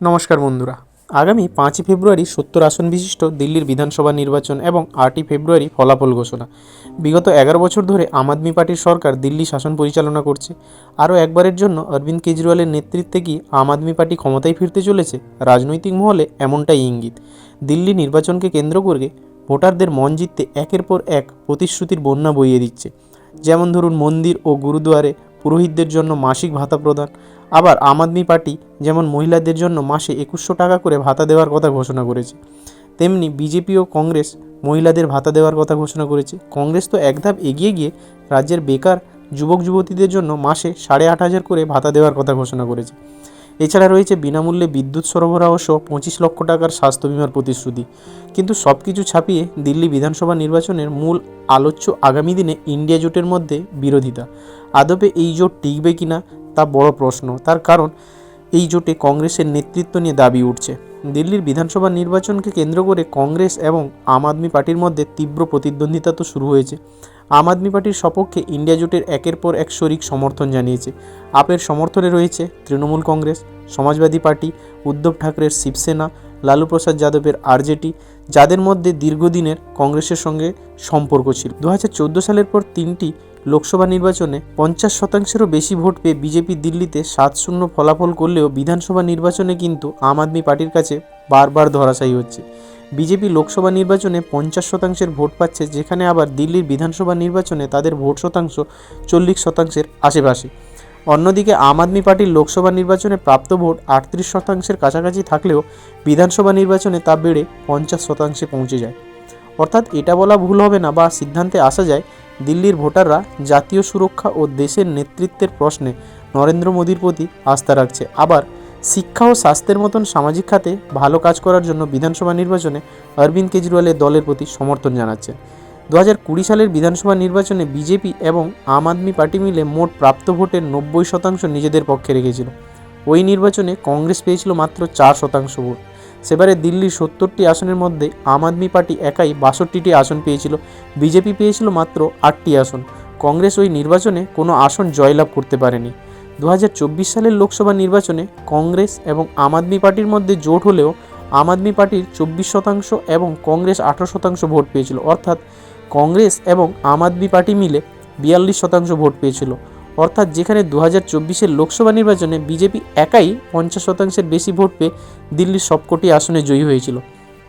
নমস্কার বন্ধুরা। আগামী পাঁচই ফেব্রুয়ারি সত্তর আসন বিশিষ্ট দিল্লির বিধানসভা নির্বাচন এবং আটই ফেব্রুয়ারি ফলাফল ঘোষণা। বিগত এগারো বছর ধরে আম আদমি পার্টির সরকার দিল্লি শাসন পরিচালনা করছে। আরও একবারের জন্য অরবিন্দ কেজরিওয়ালের নেতৃত্বে কি আম আদমি পার্টি ক্ষমতায় ফিরতে চলেছে? রাজনৈতিক মহলে এমনটাই ইঙ্গিত। দিল্লি নির্বাচনকে কেন্দ্র করে ভোটারদের মন জিততে একের পর এক প্রতিশ্রুতির বন্যা বইয়ে দিচ্ছে। যেমন ধরুন মন্দির ও গুরুদুয়ারে পুরোহিতদের জন্য মাসিক ভাতা প্রদান। আবার আম আদমি পার্টি যেমন মহিলাদের জন্য মাসে একুশশো টাকা করে ভাতা দেওয়ার কথা ঘোষণা করেছে। তেমনি বিজেপি ও কংগ্রেস মহিলাদের ভাতা দেওয়ার কথা ঘোষণা করেছে। কংগ্রেস তো এক ধাপ এগিয়ে গিয়ে রাজ্যের বেকার যুবক যুবতীদের জন্য মাসে সাড়ে আট হাজার করে ভাতা দেওয়ার কথা ঘোষণা করেছে। এছাড়া রয়েছে বিনামূল্যে বিদ্যুৎ সরবরাহ সহ পঁচিশ লক্ষ টাকার স্বাস্থ্য বিমার প্রতিশ্রুতি। কিন্তু সব কিছু ছাপিয়ে দিল্লি বিধানসভা নির্বাচনের মূল আলোচ্য আগামী দিনে ইন্ডিয়া জোটের মধ্যে বিরোধিতা। আদপে এই জোট টিকবে কিনা তা বড় প্রশ্ন। তার কারণ, এই জোটে কংগ্রেসের নেতৃত্ব নিয়ে দাবি উঠছে। দিল্লির বিধানসভা নির্বাচনকে কেন্দ্র করে কংগ্রেস এবং আম আদমি পার্টির মধ্যে তীব্র প্রতিদ্বন্দ্বিতা তো শুরু হয়েছে। আম আদমি পার্টির সপক্ষে ইন্ডিয়া জোটের একের পর এক শরিক সমর্থন জানিয়েছে। আপের সমর্থনে রয়েছে তৃণমূল কংগ্রেস, সমাজবাদী পার্টি, উদ্ধব ঠাকরের শিবসেনা লালু প্রসাদ যাদবের আরজেডি যাদের মধ্যে দীর্ঘদিনের কংগ্রেসের সঙ্গে সম্পর্ক ছিল। দু হাজার চোদ্দ সালের পর তিনটি লোকসভা নির্বাচনে পঞ্চাশ শতাংশেরও বেশি ভোট পেয়ে বিজেপি দিল্লিতে সাত শূন্য ফলাফল করলেও বিধানসভা নির্বাচনে কিন্তু আম আদমি পার্টির কাছে বারবার ধরাশায়ী হচ্ছে। বিজেপি লোকসভা নির্বাচনে পঞ্চাশ শতাংশের ভোট পাচ্ছে, যেখানে আবার দিল্লির বিধানসভা নির্বাচনে তাদের ভোট শতাংশ চল্লিশ শতাংশের আশেপাশে। অন্যদিকে আম আদমি পার্টির লোকসভা নির্বাচনে প্রাপ্ত ভোট আটত্রিশ শতাংশের কাছাকাছি থাকলেও বিধানসভা নির্বাচনে তা বেড়ে পঞ্চাশ শতাংশে পৌঁছে যায়। অর্থাৎ এটা বলা ভুল হবে না বা সিদ্ধান্তে আসা যায়, দিল্লির ভোটাররা জাতীয় সুরক্ষা ও দেশের নেতৃত্বের প্রশ্নে নরেন্দ্র মোদীর প্রতি আস্থা রাখছে। আবার শিক্ষা ও স্বাস্থ্যের মতন সামাজিক খাতে ভালো কাজ করার জন্য বিধানসভা নির্বাচনে অরবিন্দ কেজরিওয়ালের দলের প্রতি সমর্থন জানাচ্ছেন। দু হাজার কুড়ি সালের বিধানসভা নির্বাচনে বিজেপি এবং আম আদমি পার্টি মিলে মোট প্রাপ্ত ভোটের নব্বই শতাংশ নিজেদের পক্ষে রেখেছিল। ওই নির্বাচনে কংগ্রেস পেয়েছিল মাত্র চার শতাংশ ভোট। সেবারে দিল্লির সত্তরটি আসনের মধ্যে আম আদমি পার্টি একাই বাষট্টিটি আসন পেয়েছিল। বিজেপি পেয়েছিল মাত্র আটটি আসন। কংগ্রেস ওই নির্বাচনে কোনো আসন জয়লাভ করতে পারেনি। দু হাজার চব্বিশ সালের লোকসভা নির্বাচনে কংগ্রেস এবং আম আদমি পার্টির মধ্যে জোট হলেও আম আদমি পার্টির চব্বিশ শতাংশ এবং কংগ্রেস আঠারো শতাংশ ভোট পেয়েছিল। অর্থাৎ কংগ্রেস এবং আম আদমি পার্টি মিলে বিয়াল্লিশ শতাংশ ভোট পেয়েছিল। অর্থাৎ যেখানে দু হাজার চব্বিশের লোকসভা নির্বাচনে বিজেপি একাই পঞ্চাশ শতাংশের বেশি ভোট পেয়ে দিল্লির সবকটি আসনে জয়ী হয়েছিল।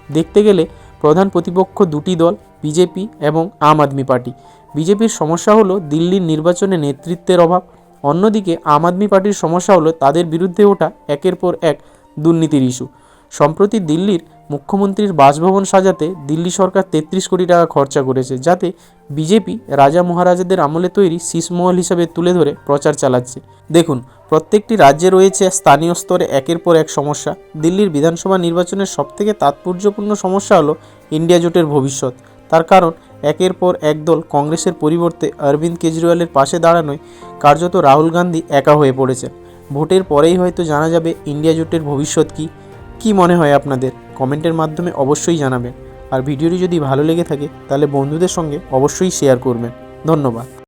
দেখতে গেলে প্রধান প্রতিপক্ষ দুটি দল, বিজেপি এবং আম আদমি পার্টি। বিজেপির সমস্যা হলো দিল্লির নির্বাচনে নেতৃত্বের অভাব। অন্যদিকে আম আদমি পার্টির সমস্যা হলো তাদের বিরুদ্ধে ওঠা একের পর এক দুর্নীতির ইস্যু। সম্প্রতি দিল্লির মুখ্যমন্ত্রীর বাসভবন সাজাতে দিল্লি সরকার তেত্রিশ কোটি টাকা খরচা করেছে, যাতে বিজেপি রাজা মহারাজাদের আমলে তৈরি শীষমহল হিসাবে তুলে ধরে প্রচার চালাচ্ছে। দেখুন, প্রত্যেকটি রাজ্যে রয়েছে স্থানীয় স্তরে একের পর এক সমস্যা। দিল্লির বিধানসভা নির্বাচনের সবথেকে তাৎপর্যপূর্ণ সমস্যা হলো ইন্ডিয়া জোটের ভবিষ্যৎ। তার কারণ, একের পর এক দল কংগ্রেসের পরিবর্তে অরবিন্দ কেজরিওয়ালের পাশে দাঁড়ানোয় কার্যত রাহুল গান্ধী একা হয়ে পড়েছেন। ভোটের পরেই হয়তো জানা যাবে ইন্ডিয়া জোটের ভবিষ্যৎ কী। কী মনে হয় আপনাদের? কমেন্টের মাধ্যমে অবশ্যই জানাবেন। আর ভিডিওটি যদি ভালো লেগে থাকে, তাহলে বন্ধুদের সঙ্গে অবশ্যই শেয়ার করবেন। ধন্যবাদ।